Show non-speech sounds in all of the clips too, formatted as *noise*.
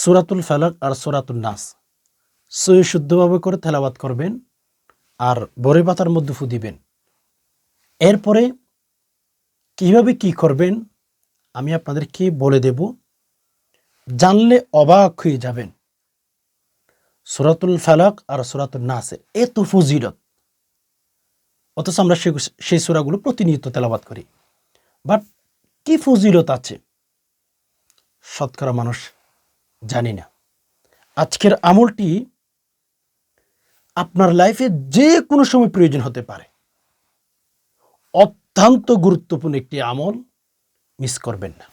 সুরাতুল ফালাক আর সুরাতুল নাস। সই শুদ্ধভাবে করে তেলাবাত করবেন আর বড়ি পাতার মধ্যে ফু দিবেন। এরপরে কীভাবে কি করবেন আমি আপনাদেরকে বলে দেব। জানলে অবাক হয়ে যাবেন। সুরাতুল ফালাক আর সুরাতুল নাসে এত ফজিলত। অথচ আমরা সেই সুরাগুলো প্রতিনিয়ত তেলাবাত করি। বাট কি ফজিলত আছে? শতকরা মানুষ জানি না। আজকের আমলটি আপনার লাইফে যে কোনো সময় প্রয়োজন হতে পারে। অত্যন্ত গুরুত্বপূর্ণ একটি আমল মিস করবেন না।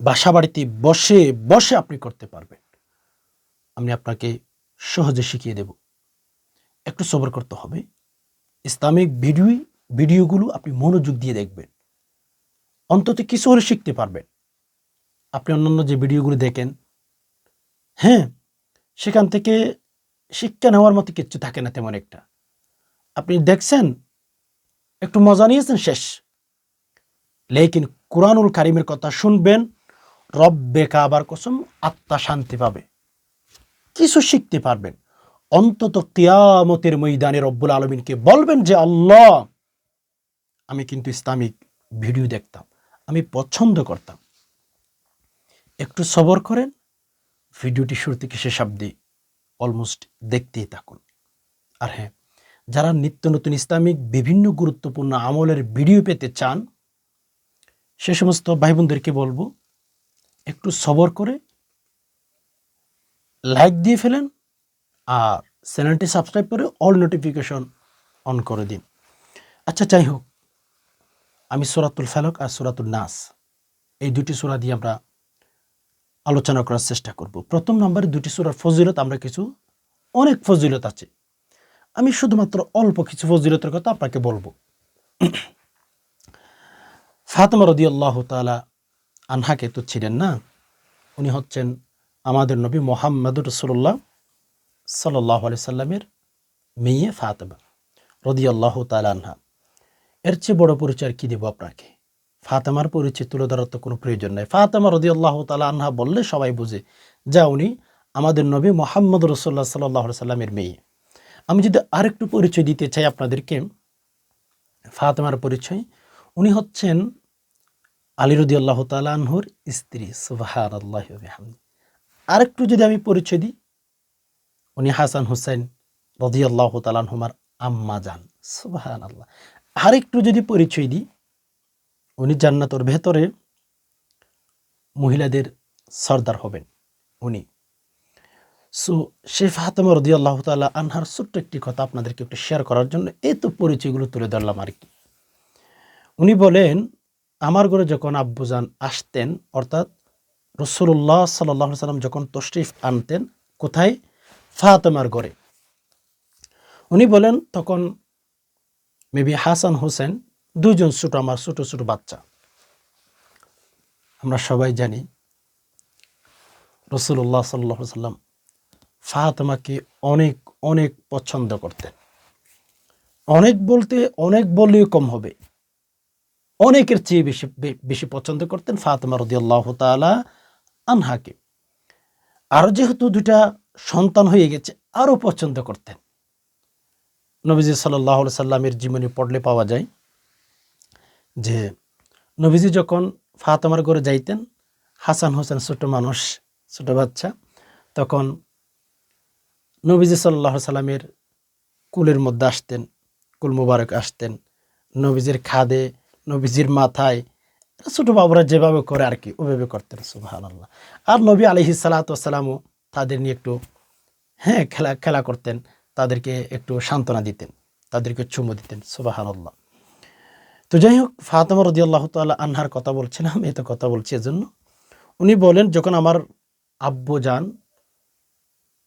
বাসা বাড়িতে বসে বসে আপনি করতে পারবেন। আমি আপনাকে সহজে শিখিয়ে দেব। একটু সবর করতে হবে। ইসলামিক ভিডিও, ভিডিওগুলো আপনি মনোযোগ দিয়ে দেখবেন। অন্তত কিছু হলে শিখতে পারবেন। আপনি অন্যান্য যে ভিডিওগুলো দেখেন হ্যাঁ সেখান থেকে শিক্ষা নেওয়ার মতো কিচ্ছু থাকে না তেমন একটা। আপনি দেখছেন, একটু মজা নিয়েছেন, শেষ। লেকিন কোরআনুল কারিমের কথা শুনবেন, রব্বে কাবার কসম আত্মা শান্তি পাবে। কিছু শিখতে পারবেন। অন্তত কিয়ামতের ময়দানে রব্বুল আলমিনকে বলবেন যে, আল্লাহ, আমি কিন্তু ইসলামিক ভিডিও দেখতাম, আমি পছন্দ করতাম। একটু সবর করেন। ভিডিওটি শুরু থেকে শেষ অব্দি অলমোস্ট দেখতেই থাকুন। আর হ্যাঁ যারা নিত্য নতুন ইসলামিক বিভিন্ন গুরুত্বপূর্ণ আমলের ভিডিও পেতে চান, সে সমস্ত ভাই বোনদেরকে বলব, একটু সবর করে লাইক দিয়ে ফেলেন আর চ্যানেলটি সাবস্ক্রাইব করে অল নোটিফিকেশন অন করে দিন। আচ্ছা যাই হোক, আমি সুরাতুল ফালক আর সুরাতুল নাস, এই দুটি সুরা দিয়ে আমরা আলোচনা করার চেষ্টা করব। প্রথম নম্বরে দুটি সুরার ফজিলত, আমরা কিছু, অনেক ফজিলত আছে। আমি শুধুমাত্র অল্প কিছু ফজিলতের কথা আপনাকে বলব। *clears throat* ফাতেমা রদি আল্লাহ তালা আনহাকে তো ছিলেন না, উনি হচ্ছেন আমাদের নবী মোহাম্মদ রসুল্লাহ সাল্লাহ আলি সাল্লামের মেয়ে ফাতেমা রদি আল্লাহ তালা আনহা। এর চেয়ে বড় পরিচয় কি দেব আপনাকে? ফাতেমার পরিচয় তুলে ধরার তো কোনো প্রয়োজন নাই। ফাতেমা রদি আল্লাহ তালা আনহা বললে সবাই বুঝে, যা উনি আমাদের নবী মোহাম্মদ রসুল্লাহ সাল্লাহ সাল্লামের মেয়ে। আমি যদি আরেকটু পরিচয় দিতে চাই আপনাদেরকে, ফাতেমার পরিচয়, উনি হচ্ছেন আলী রদি আল্লাহ তালাহুর স্ত্রী সুবাহার আল্লাহ আরেকটু যদি আমি পরিচয় দিই, উনি হাসান হুসাইন রদি আল্লাহ তালানহুমার আম্মা যান সুবাহান আল্লাহ আরেকটু যদি পরিচয় দিই উনি জান্নাতর ভেতরে মহিলাদের সর্দার হবেন উনি। সো শেফ হাতম রদি আল্লাহ তাল্লাহ আনহার ছোট্ট একটি কথা আপনাদেরকে একটু শেয়ার করার জন্য, এই তো পরিচয়গুলো তুলে ধরলাম আর কি। উনি বলেন, আমার ঘরে যখন আব্বুজান আসতেন, অর্থাৎ রসুল্লাহ সাল্লাহ সাল্লাম যখন তশরিফ আনতেন, কোথায়? ফাতেমার ঘরে। উনি বলেন, তখন মেবি হাসান হোসেন দুজন ছোট, আমার ছোট ছোট বাচ্চা। আমরা সবাই জানি রসুল্লাহ সাল্লাহ সাল্লাম ফাতেমাকে অনেক অনেক পছন্দ করতেন। অনেক বলতে, অনেক বললেও কম হবে। অনেকের চেয়ে বেশি বেশি পছন্দ করতেন ফাতেমা রদি আল্লাহ তালা আনহাকে। আরও যেহেতু দুটা সন্তান হয়ে গেছে, আরও পছন্দ করতেন। নবীজি সাল্লাহ সাল্লামের জীবনী পড়লে পাওয়া যায় যে নবীজি যখন ফাতেমার ঘরে যাইতেন, হাসান হোসেন ছোট মানুষ, ছোট বাচ্চা, তখন নবীজি সাল্লাহ সাল্লামের কুলের মধ্যে আসতেন, কুল মুবারক আসতেন। নবীজির খাদে, নবীজির মাথায়, ছোটো বাবুরা যেভাবে করে আর কি, ওভাবে করতেন সুবাহান আল্লাহ আর নবী আলহি সালাতামও তাদের নিয়ে একটু হ্যাঁ খেলা খেলা করতেন, তাদেরকে একটু সান্ত্বনা দিতেন, তাদেরকে চুমু দিতেন সুবাহান আল্লাহ তো যাই হোক ফাতেমা রদি আল্লাহ তাল্লাহ আনহার কথা বলছিলাম এত কথা বলছি এজন্য। উনি বলেন, যখন আমার আব্বু যান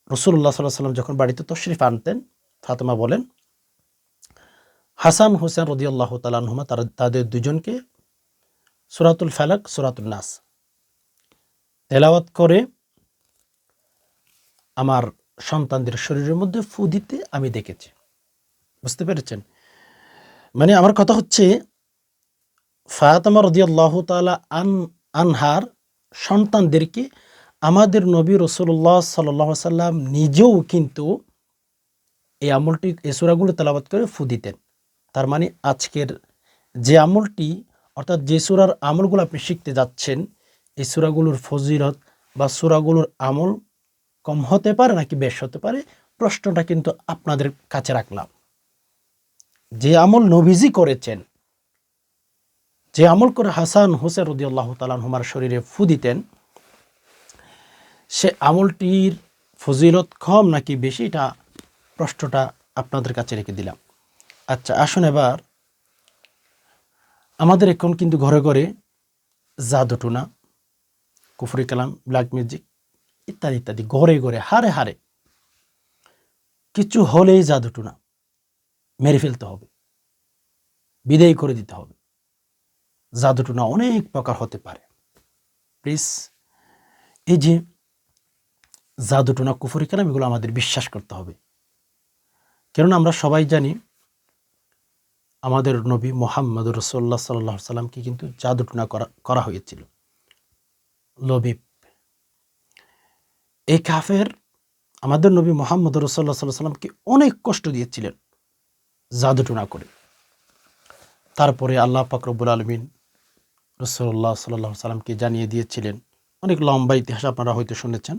রসুল্লাহ সাল্লাহ সাল্লাম যখন বাড়িতে তশরিফ আনতেন, ফাতেমা বলেন, হাসান হোসেন রদি আল্লাহ তালানহুমা তারা, তাদের দুজনকে সুরাতুল ফালাক সুরাতুল নাস তেলাওয়াত করে আমার সন্তানদের শরীরের মধ্যে ফু দিতে আমি দেখেছি। বুঝতে পেরেছেন? মানে আমার কথা হচ্ছে ফায়াতামা রদি আল্লাহ তালা আন, আনহার সন্তানদেরকে আমাদের নবী রসুল্লাহ সাল্লাহ সাল্লাম নিজেও কিন্তু এই আমলটি, এই সুরাগুলো তেলাবাত করে ফু দিতেন। তার মানে আজকের যে আমলটি, অর্থাৎ যে সুরার আমলগুলো আপনি শিখতে যাচ্ছেন, এই সুরাগুলোর ফজিরত বা সুরাগুলোর আমল কম হতে পারে নাকি বেশ হতে পারে, প্রশ্নটা কিন্তু আপনাদের কাছে রাখলাম। যে আমল নবীজি করেছেন যে আমল করে হাসান হোসেন রদি আল্লাহ তালানহুমার শরীরে ফু দিতেন, সে আমলটির ফজিলত কম নাকি বেশি, এটা প্রশ্নটা আপনাদের কাছে রেখে দিলাম। আচ্ছা আসুন এবার। আমাদের এখন কিন্তু ঘরে ঘরে জাদুটুনা কুফরি কালাম, ব্ল্যাক মিউজিক ইত্যাদি ইত্যাদি, ঘরে ঘরে হারে হারে কিছু হলেই জাদুটুনা মেরে ফেলতে হবে, বিদায় করে দিতে হবে। জাদুটুনা অনেক প্রকার হতে পারে। প্লিজ এই যে জাদুটুনা কুফরি কালাম এগুলো আমাদের বিশ্বাস করতে হবে। কেননা আমরা সবাই জানি আমাদের নবী মোহাম্মদ রসোল্লা সাল্লাহ সাল্লামকে কিন্তু জাদুটনা করা করা হয়েছিল। লবিব এই কাফের আমাদের নবী মোহাম্মদ রসোল্লা সাল্লাহ সাল্লামকে অনেক কষ্ট দিয়েছিলেন জাদুটুনা করে। তারপরে আল্লাহ পাকরবুল আলমিন রসল্লাহ সাল্লাহ সাল্লামকে জানিয়ে দিয়েছিলেন। অনেক লম্বা ইতিহাস আপনারা হয়তো শুনেছেন।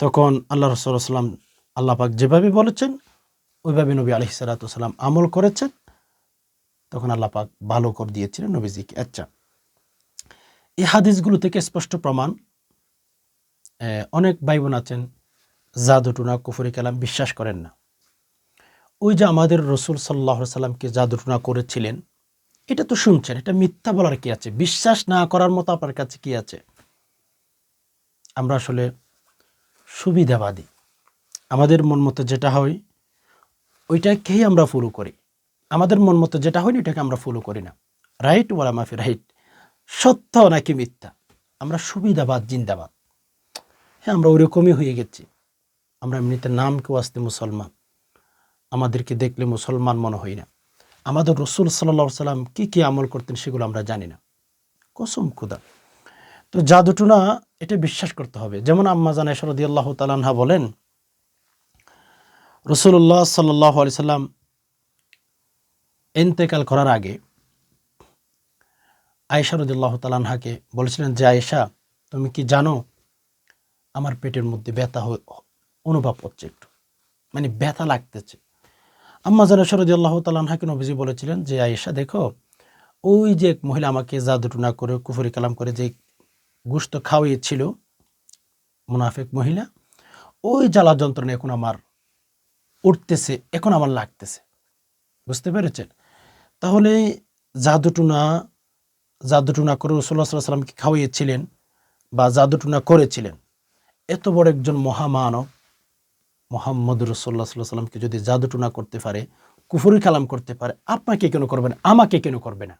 তখন আল্লাহ রসল্লাহ সাল্লাম আল্লাহ পাক যেভাবে বলেছেন, ওইভাবে নবী আলহি সালাতাম আমল করেছেন। তখন আল্লাহ পাক ভালো করে দিয়েছিলেন নবীজিকে। আচ্ছা এই হাদিসগুলো থেকে স্পষ্ট প্রমাণ অনেক ভাই বোন আছেন জাদুটুনা কুফরি কালাম বিশ্বাস করেন না। ওই যে আমাদের রসুল সাল্লাহ সাল্লামকে জাদুটুনা করেছিলেন এটা তো শুনছেন, এটা মিথ্যা বলার কি আছে? বিশ্বাস না করার মতো আপনার কাছে কি আছে? আমরা আসলে সুবিধাবাদী। আমাদের মন মতো যেটা হয়, ওইটাকেই আমরা ফলো করি। আমাদের মন মতো যেটা হয় না এটাকে আমরা ফলো করি না। রাইট ওয়ালা মাফি রাইট সত্য নাকি মিথ্যা? আমরা সুবিধাবাদ, জিন্দাবাদ। হ্যাঁ আমরা ওইরকমই হয়ে গেছি। আমরা এমনিতে নাম কেউ আসতে মুসলমান। আমাদেরকে দেখলে মুসলমান মনে হয় না। আমাদের রসুল সাল্লা সাল্লাম কী কী আমল করতেন সেগুলো আমরা জানি না। কসম খুদা। তো জাদুটুনা এটা বিশ্বাস করতে হবে। যেমন আম্মা জানা সরদি আল্লাহ তালানহা বলেন রসুল্লাহ সাল্লাহ আলি সাল্লাম এন্তেকাল করার আগে আয়েশা রদুল্লাহ তালানহাকে বলেছিলেন যে, আয়েশা, তুমি কি জানো, আমার পেটের মধ্যে ব্যথা অনুভব হচ্ছে একটু। মানে ব্যথা লাগতেছে। আম্মা জানা সরদি আল্লাহ তালানহাকে নবীজি বলেছিলেন যে, আয়েশা, দেখো, ওই যে এক মহিলা আমাকে জাদুটুনা করে, কুফরি কালাম করে যে গুস্ত খাওয়িয়েছিল, মুনাফেক মহিলা, ওই জ্বালা যন্ত্রণা এখন আমার উঠতেছে, এখন আমার লাগতেছে। বুঝতে পেরেছেন? তাহলে জাদুটুনা জাদুটুনা করে রসুল্লাহ সাল্লামকে খাওয়িয়েছিলেন বা জাদুটুনা করেছিলেন? এত বড় একজন মহামানব মোহাম্মদ রসোল্লা সাল্লাহ সাল্লামকে যদি জাদুটুনা করতে পারে, কুফুরি কালাম করতে পারে, আপনাকে কেন করবে না? আমাকে কেন করবে না?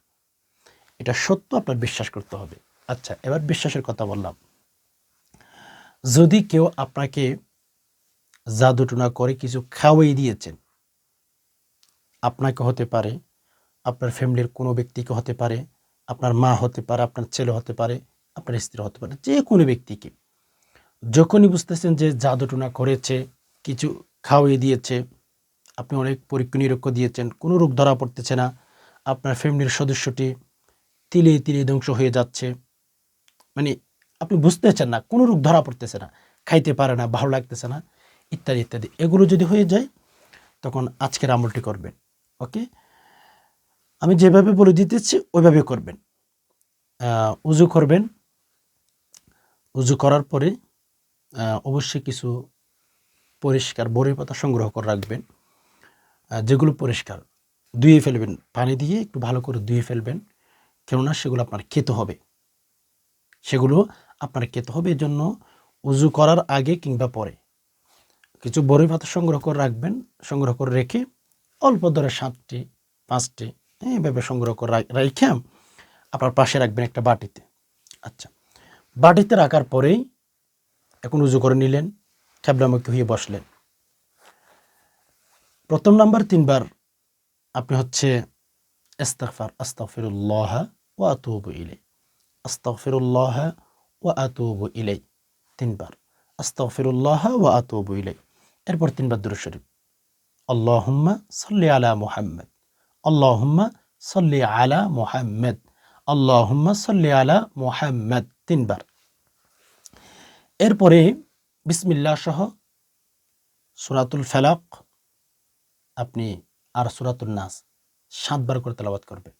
এটা সত্য, আপনার বিশ্বাস করতে হবে। আচ্ছা এবার বিশ্বাসের কথা বললাম। যদি কেউ আপনাকে জাদুটুনা করে কিছু খাওয়াই দিয়েছেন, আপনাকে হতে পারে, আপনার ফ্যামিলির কোনো ব্যক্তিকে হতে পারে, আপনার মা হতে পারে, আপনার ছেলে হতে পারে, আপনার স্ত্রী হতে পারে, যে কোনো ব্যক্তিকে। যখনই বুঝতেছেন যে জাদুটুনা করেছে কিছু খাওয়াই দিয়েছে, আপনি অনেক পরীক্ষা নিরীক্ষা দিয়েছেন, কোনো রোগ ধরা পড়তেছে না, আপনার ফ্যামিলির সদস্যটি তিলে তিলে ধ্বংস হয়ে যাচ্ছে। মানে আপনি বুঝতেছেন না, কোনো রোগ ধরা পড়তেছে না, খাইতে পারে না, ভালো লাগতেছে না, ইত্যাদি ইত্যাদি। এগুলো যদি হয়ে যায়, তখন আজকের আমলটি করবেন, ওকে? আমি যেভাবে বলে দিতেছি, ওইভাবে করবেন। উজু করবেন। উজু করার পরে অবশ্যই কিছু পরিষ্কার বড়ি পাতা সংগ্রহ করে রাখবেন যেগুলো পরিষ্কার, ধুয়ে ফেলবেন, পানি দিয়ে একটু ভালো করে ধুয়ে ফেলবেন, কেননা সেগুলো আপনার খেতে হবে। সেগুলো আপনার খেতে হবে এজন্য উজু করার আগে কিংবা পরে। কিছু বড়ি পাতা সংগ্রহ করে রাখবেন, সংগ্রহ করে রেখে অল্প ধরে সাতটি, পাঁচটি এইভাবে সংগ্রহ করে রেখে আপনার পাশে রাখবেন একটা বাটিতে। আচ্ছা বাটিতে রাখার পরেই এখন উজু করে নিলেন। ক্যাবলামুখী হয়ে বসলেন। প্রথম নাম্বার তিনবার আপনি হচ্ছে ইস্তাগফার আস্তাগফিরুল্লাহ ওয়া আতুবু ইলাই আস্তাগফিরুল্লাহ ওয়া আতুবু ইলাই তিনবার, আস্তাগফিরুল্লাহ ওয়া আতুবু ইলাই এরপর তিনবার দুরূদ শরীফ। আল্লাহুম্মা সাল্লি আলা মুহাম্মদ। আল্লাহুম্মা সাল্লি আলা মুহাম্মদ। আল্লাহুম্মা সাল্লি আলা মুহাম্মদ। তিনবার। এরপরে বিসমিল্লা সহ সুরাতুল ফেলাক আপনি আর সুরাতুল নাস সাতবার করে তেলাবাত করবেন।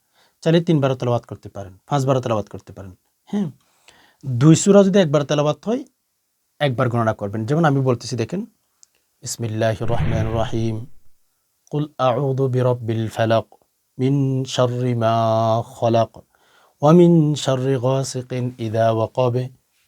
চাইলে তিনবারও তেলাবাত করতে পারেন, পাঁচবারও তেলাবাত করতে পারেন। হ্যাঁ দুই সুরা যদি একবার তালাবাত হয়, একবার গণনা করবেন। যেমন আমি বলতেছি, দেখেন ইসমিল্লাহ রহমান রাহিম, কুল আউদু বিরব্বিল ফেলাক মিন শাররি মা খলাক ওয়ামিন শর্রি গাসিকিন ইদা ওয়াকবে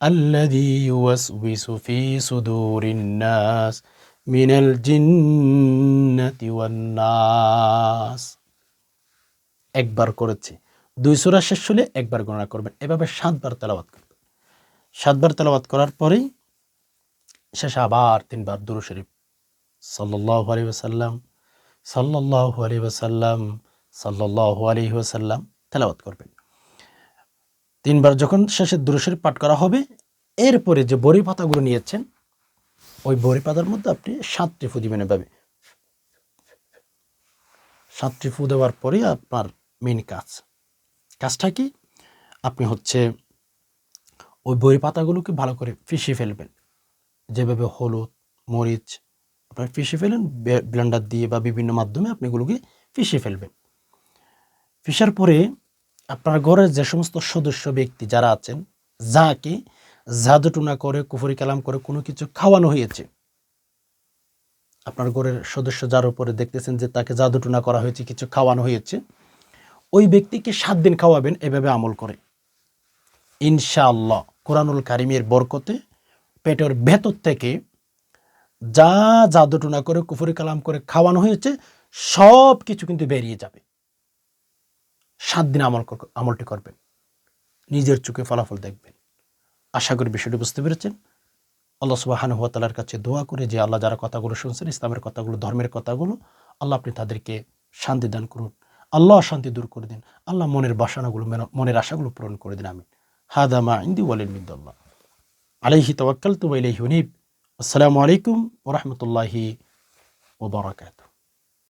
الذي يوسوس في صدور الناس من الجنة والناس একবার করেছে দুই সূরা শেষ হলে একবার গণনা করবেন এভাবে সাতবার তেলাওয়াত করবেন সাতবার তেলাওয়াত করার পরেই শেষে আবার তিনবার দুরু শরীফ সাল্লাল্লাহু আলাইহি ওয়াসাল্লাম সাল্লাল্লাহু আলাইহি ওয়াসাল্লাম সাল্লাল্লাহু আলাইহি ওয়াসাল্লাম তেলাওয়াত করবেন তিনবার যখন শেষে দুরু শরীফ পাঠ করা হবে, এরপরে যে বড়ি পাতাগুলো নিয়েছেন, ওই বড়ি পাতার মধ্যে আপনি সাতটি ফু দিবেন এভাবে। সাতটি ফু দেওয়ার পরে আপনার মেন কাজ। কাজটা কি? আপনি হচ্ছে ওই বড়ি পাতাগুলোকে ভালো করে ফিশিয়ে ফেলবেন। যেভাবে হলুদ, মরিচ, আপনার ফিশিয়ে ফেলেন ব্লেন্ডার দিয়ে বা বিভিন্ন মাধ্যমে আপনি এগুলোকে ফিশিয়ে ফেলবেন। ফিশার পরে আপনার ঘরের যে সমস্ত সদস্য ব্যক্তি যারা আছেন, যাকে জাদুটুনা করে, কুফরি কালাম করে কোনো কিছু খাওয়ানো হয়েছে, আপনার ঘরের সদস্য যার উপরে দেখতেছেন যে তাকে জাদুটুনা করা হয়েছে, কিছু খাওয়ানো হয়েছে, ওই ব্যক্তিকে সাত দিন খাওয়াবেন, এভাবে আমল করে। ইনশাআল্লাহ, কোরআনুল কারিমের বরকতে পেটের ভেতর থেকে যা জাদুটুনা করে, কুফরি কালাম করে খাওয়ানো হয়েছে সব কিছু কিন্তু বেরিয়ে যাবে। সাত দিন আমল আমলটি করবেন। নিজের চোখে ফলাফল দেখবেন। আশা করি বিষয়টি বুঝতে পেরেছেন। আল্লাহ সুবাহান হুয়া তালার কাছে দোয়া করে যে আল্লাহ যারা কথাগুলো শুনছেন, ইসলামের কথাগুলো, ধর্মের কথাগুলো, আল্লাহ আপনি তাদেরকে শান্তি দান করুন। আল্লাহ শান্তি দূর করে দিন। আল্লাহ মনের বাসনাগুলো মনের আশাগুলো পূরণ করে দিন। আমি হাদা মা ইন্দি ওয়ালিল মিদ্দাল্লাহ আলাইহি তওয়াক্কালতু ওয়া ইলাইহি আসসালামু আলাইকুম ওয়া রাহমাতুল্লাহি ওয়া বারাকাতুহু।